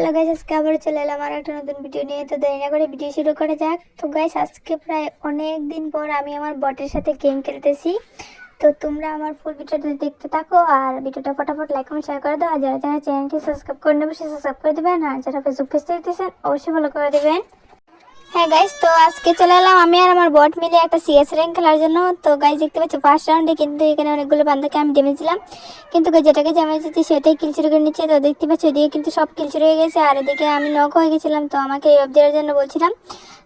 Hello guys আজকে আবার চলে এলাম আর একটা নতুন ভিডিও নিয়ে। তো দেরি না করে ভিডিও শুরু করা যাক। তো গাইস আজকে প্রায় অনেক দিন পর আমি আমার বটের সাথে গেম খেলতেছি। তো তোমরা আমার ফুল ভিডিওটা দেখতে থাকো আর ভিডিওটা ফটাফট লাইক কমেন্ট শেয়ার করে দাও। আর যারা যারা চ্যানেলটি সাবস্ক্রাইব করে নেবে, সে সাবস্ক্রাইব করে দেবেন। আর যারা ফেসবুক পেজ দেখতেছেন অবশ্যই ফলো করে দেবেন। হ্যাঁ গাইস তো আজকে চলে এলাম আমি আর আমার বট মিলে একটা সিএস র্যাঙ্ক খেলার জন্য। তো গাইস দেখতে পাচ্ছি ফার্স্ট রাউন্ডে কিন্তু এখানে অনেকগুলো বান্ধাকে আমি ডেমেজ দিলাম কিন্তু যেটাকে ড্যামেজ দিচ্ছি সেটাই কিল চুরি করে নিচ্ছে। তো, দেখতে পাচ্ছি ওইদিকে কিন্তু সব কিল চুরি হয়ে গেছে। আর এদিকে আমি নক হয়ে গেছিলাম, তো আমাকে রিভাইভ দেওয়ার জন্য বলছিলাম।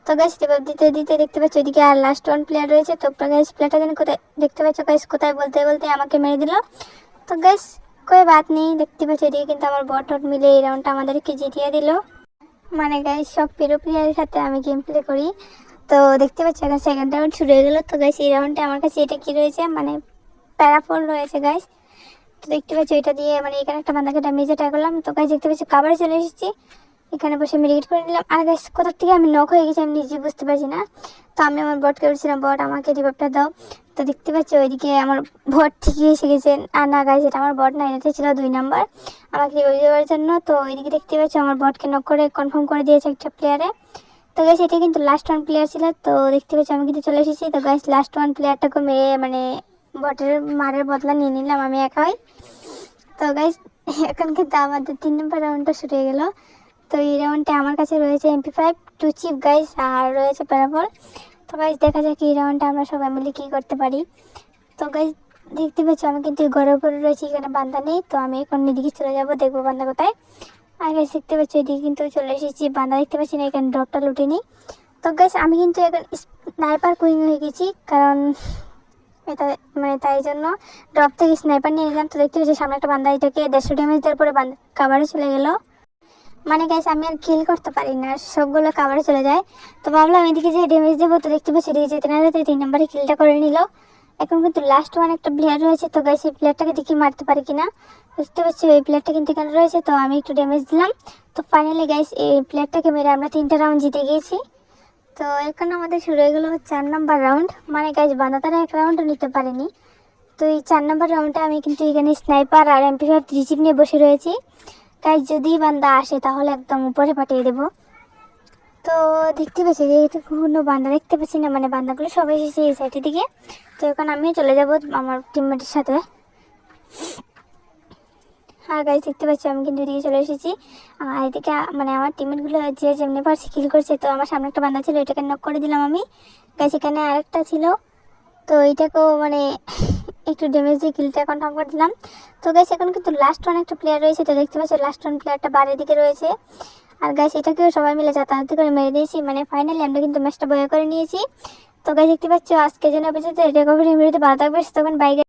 তো গাইস রিভাইভ দিতে দিতে দেখতে পাচ্ছি ওইদিকে আর লাস্ট ওয়ান প্লেয়ার রয়েছে। তো গাইস প্লেয়ারটা যেন কোথায়, দেখতে পাচ্ছ গাইস কোথায় বলতে বলতে আমাকে মেরে দিল। তো গাইস কই বাত নেই। দেখতে পাচ্ছি, এদিকে কিন্তু আমার বট মিলে এই রাউন্ডটা আমাদেরকে জিতিয়ে দিল। মানে গাইস সব প্রিয় প্লেয়ারের সাথে আমি গেম প্লে করি। তো দেখতে পাচ্ছি, এখন সেকেন্ড রাউন্ড শুরু হয়ে গেলো। তো গাইস এই রাউন্ডে আমার কাছে এটা কি রয়েছে? মানে প্যারাফোন রয়েছে গাইস তো দেখতে পাচ্ছি, এটা দিয়ে মানে এখানে একটা বান্দাকে ড্যামেজ ট্রাই করলাম। তো গাইস দেখতে পাচ্ছি কাবারে চলে এসেছি। এখানে বসে মেডিকেট করে নিলাম। আর গাইস কোথা থেকে আমি নক হয়ে গেছি আমি নিজে বুঝতে পারছি না। তো আমি আমার বটকে বলছিলাম বট আমাকে রিভাইভটা দাও। তো দেখতে পাচ্ছি, ওইদিকে আমার বট ঠিকই এসে গেছে। আর না গাইস এটা আমার বট না এটা ছিল দুই নাম্বার আমাকে রিভাইভ দেওয়ার জন্য। তো ওইদিকে দেখতে পাচ্ছি, আমার বটকে নক করে কনফার্ম করে দিয়েছে একটা প্লেয়ারে তো গাইস এটা কিন্তু লাস্ট ওয়ান প্লেয়ার ছিল। তো দেখতে পাচ্ছি, আমি কিন্তু চলে এসেছি। তো গাইস লাস্ট ওয়ান প্লেয়ারটাকে মেরে মানে বটের মারের বদলা নিয়ে নিলাম আমি একাই। তো গাইস এখন কিন্তু আমাদের তিন নম্বর রাউন্ডটা শুরু হয়ে গেল। তো এই রাউন্ডে আমার কাছে রয়েছে MP five two chip guys আর রয়েছে প্যারাবল তো গাইস দেখা যাক এই রাউন্ডে আমরা সবাই মিলে কী করতে পারি। তো গাইস দেখতে পাচ্ছি আমি কিন্তু ঘরের উপরে রয়েছি, এখানে বান্ধা নেই। তো আমি এখন এদিকে চলে যাব, দেখব বান্ধা কোথায়। আর গাইস দেখতে পাচ্ছি, এদিকে কিন্তু চলে এসেছি বান্ধা দেখতে পাচ্ছি না, এখানে ড্রপটা লুটে নিই। তো গাইস আমি কিন্তু এখন স্নাইপার কুইং হয়ে গেছি, কারণ এটা মানে তাই জন্য ড্রপ থেকে স্নাইপার নিয়ে নিলাম। তো দেখতে পাচ্ছি, সামনে একটা বান্ধা এটাকে দেড়শো ড্যামেজ দেওয়ার পরে বান্ধা কাবারে চলে গেলো। মানে গাইস আমি আর কিল করতে পারি না সবগুলো কাবারে চলে যায়। তো ভাবলাম এদিকে যে ড্যামেজ দেবো তো দেখতে পাচ্ছি, এদিকে যেতে না যেতে তিন নম্বরে কিলটা করে নিল। এখন কিন্তু লাস্ট ওয়ান একটা প্লেয়ার রয়েছে, তো গাইস এই প্লেয়ারটাকে দেখি মারতে পারি কিনা। বুঝতে পারছি ওই প্লেয়ারটা কিন্তু এখানে রয়েছে, তো আমি একটু ড্যামেজ দিলাম। তো ফাইনালি গাইস এই প্লেয়ারটাকে মেরে আমরা তিনটা রাউন্ড জিতে গিয়েছি। তো এখন আমাদের শুরু হয়ে গেলো চার নাম্বার রাউন্ড মানে গাইস বান্দা তারা এক রাউন্ডও নিতে পারেনি। তো এই চার নাম্বার রাউন্ডে আমি কিন্তু এখানে স্নাইপার আর এমপি ফাইভ রিচিভ নিয়ে বসে রয়েছি। গাইস যদি বান্দা আসে, তাহলে একদম উপরে পাঠিয়ে দেবো। তো দেখতে পাচ্ছি যে কোনো বান্দা দেখতে পাচ্ছি না মানে বান্দাগুলো সবাই এসেছে এই সাইডের দিকে তো এখন আমিও চলে যাব আমার টিমমেটের সাথে। আর গাইজ দেখতে পাচ্ছি আমি কিন্তু এদিকে চলে এসেছি। আর এদিকে মানে আমার টিমমেটগুলো যে যেমনি পারছে কিল করছে, তো আমার সামনে একটা বান্দা ছিল এটাকে নক করে দিলাম আমি। গাইজ এখানে আরেকটা ছিল। তো এইটাকেও মানে একটু ড্যামেজ দিয়ে কিলটা কনফার্ম করে দিলাম। তো গাইস এখন কিন্তু লাস্ট ওয়ান একটা প্লেয়ার রয়েছে, তো দেখতে পাচ্ছি লাস্ট ওয়ান প্লেয়ারটা বাড়ির দিকে রয়েছে। আর গাইস এটাকেও সবাই মিলে যাতায়াত করে মেরে দিয়েছি। মানে ফাইনালি আমরা কিন্তু ম্যাচটা বয়ে করে নিয়েছি। তো গাইস দেখতে পাচ্ছ আজকে যেন পর্যন্ত রেকভারি ভিডিওতে ভালো থাকবে, তখন বাইরে